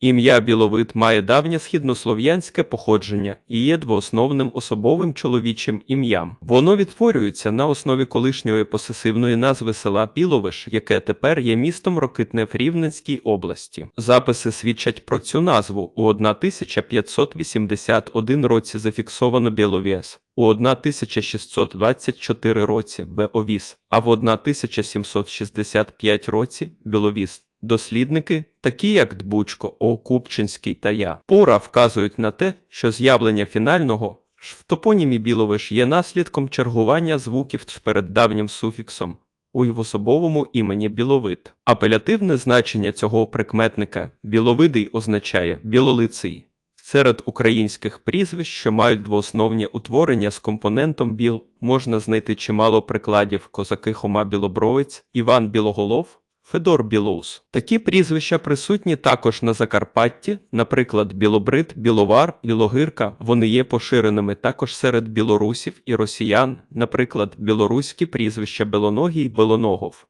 Ім'я Біловид має давнє східнослов'янське походження і є двоосновним особовим чоловічим ім'ям. Воно відтворюється на основі колишньої посесивної назви села Біловиш, яке тепер є містом Рокитне в Рівненській області. Записи свідчать про цю назву. У 1581 році зафіксовано Біловіс, у 1624 році Беовіс, а в 1765 році Біловіс. Дослідники, такі як Дбучко, О. Купчинський та я, Пора вказують на те, що з'явлення фінального ж в топонімі Біловиш є наслідком чергування звуків з перед давнім суфіксом у й в особовому імені Біловид. Апелятивне значення цього прикметника біловидий означає білолиций. Серед українських прізвищ, що мають двоосновні утворення з компонентом біл, можна знайти чимало прикладів козаки Хома Білобровець, Іван Білоголов, Федор Білоус. Такі прізвища присутні також на Закарпатті, наприклад, Білобрит, Біловар, Білогирка. Вони є поширеними також серед білорусів і росіян, наприклад, білоруські прізвища Белоногій, Белоногов.